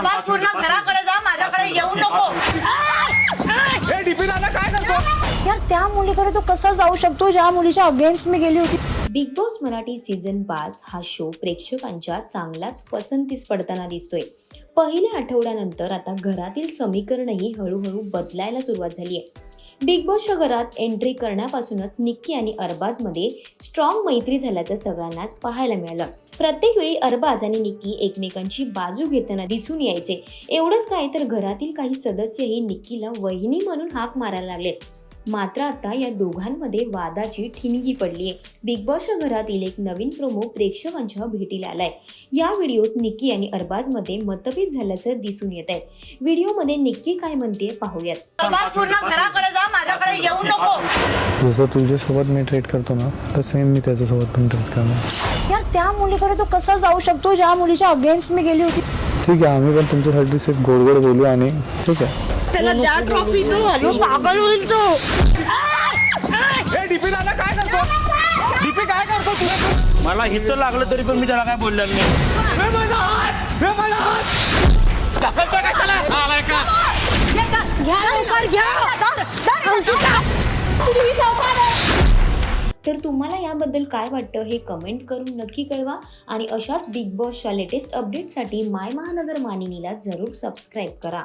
अरबाज पूर्ण घराकडे जा माझ्याकडे येऊ नको. हे डीपी दादा काय करतो? यार त्या मुलीकडे तो कसा जाऊ शकतो? ज्या मुलीच्या अगेन्स्ट मी गेली होती. बिग बॉस मराठी सीझन पाच हा शो प्रेक्षकांच्या चांगलाच पसंतीस पडताना दिसतोय. पहिल्या आठवड्यानंतर आता घरातील समीकरणही हळूहळू बदलायला सुरुवात झाली आहे बिग बॉसच्या घरात एंट्री करण्यापासूनच निक्की आणि अरबाजमध्ये स्ट्रॉंग मैत्री झाल्याचं सगळ्यांनाच पाहायला मिळालं. प्रत्येक वेळी अरबाज आणि निक्की एकमेकांची बाजू घेताना दिसून यायचे. एवढंच काय तर घरातील काही सदस्यही निक्कीला वहिनी म्हणून हाक मारायला लागले. मात्र आता या दोघांमध्ये वादाची ठिणगी पडली आहे. बिग बॉसच्या घरातील एक नवीन प्रोमो प्रेक्षकांच्या भेटीला आलाय. या व्हिडिओत निक्की आणि अरबाजमध्ये मतभेद झाल्याचं दिसून येत आहे व्हिडिओमध्ये निक्की काय म्हणते पाहूयात. अरबाज पूर्ण घराकडे जा माझ्याकडे येऊ नको. जसं तुझ्यासोबत मी ट्रीट करतो ना तर सेम मी त्याच्यासोबत पण ट्रीट करणार. यार त्या मुलीकडे तो कसा जाऊ शकतो? ज्या मुलीच्या अगेन्स्ट मी गेली होती. ठीक आहे आम्ही पण तुमच्यासाठी सिर्फ गोड गोड बोलू आणि ठीक आहे. त्याला द्या ट्रॉफी तू हॅलो पागल होईल तो. हे डीपी दादा काय करतो? डीपी काय करतो तू? मला हित लागलं तरी पण मी त्याला काय बोललेलं नाही. माझा हात! माझा हात! ढकलतोय कशाला? आलाय का? तर तुम्हाला याबद्दल काय वाटतं हे कमेंट करून नक्की कळवा आणि अशाच बिग बॉसच्या लेटेस्ट अपडेटसाठी माय महानगर मानिनीला जरूर सबस्क्राईब करा.